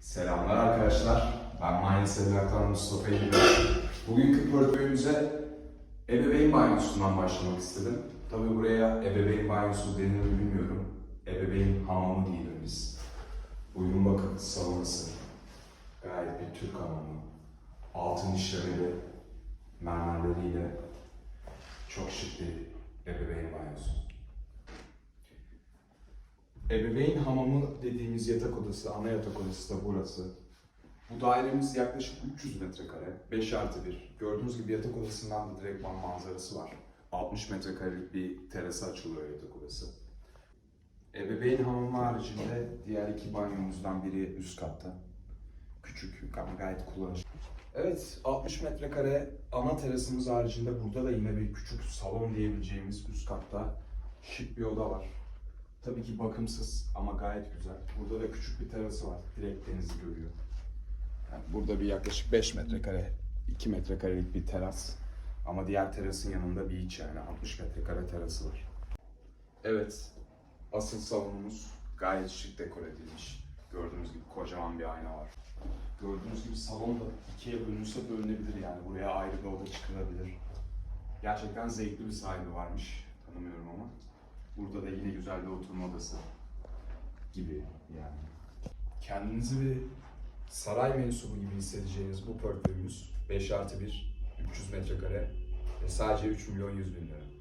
Selamlar arkadaşlar. Ben Mahir Emlak'tan Mustafa İlgin. Bugünkü portföyümüze ebeveyn banyosundan başlamak istedim. Tabii buraya ebeveyn banyosu denir mi bilmiyorum. Ebeveyn hamamı diyelim biz. Buyurun bakın salonası. Gayet bir Türk hamamı. Altın işlemeli mermerleriyle çok şık bir ebeveyn banyosu. Ebeveyn hamamı dediğimiz yatak odası, ana yatak odası da burası. Bu dairemiz yaklaşık 300 metrekare, 5 artı 1. Gördüğünüz gibi yatak odasından da direktman manzarası var. 60 metrekarelik bir terası açılıyor yatak odası. Ebeveyn hamamı haricinde diğer iki banyomuzdan biri üst katta. Küçük ama gayet kullanışlı. Evet, 60 metrekare ana terasımız haricinde burada da yine bir küçük salon diyebileceğimiz üst katta şık bir oda var. Tabii ki bakımsız ama gayet güzel. Burada da küçük bir terası var. Direkt denizi görüyor. Yani burada bir yaklaşık 5 metrekare, 2 metrekarelik bir teras. Ama diğer terasın yanında bir iç yani 60 metrekare terası var. Evet, asıl salonumuz gayet şık dekor edilmiş. Gördüğünüz gibi kocaman bir ayna var. Gördüğünüz gibi salon da ikiye bölünse bölünebilir yani. Buraya ayrı bir oda çıkılabilir. Gerçekten zevkli bir sahibi varmış. Tanımıyorum ama. Burada da yine güzel bir oturma odası gibi yani. Kendinizi bir saray mensubu gibi hissedeceğiniz bu portföyümüz 5 artı 1, 300 metrekare ve sadece 3 milyon 100 bin lira.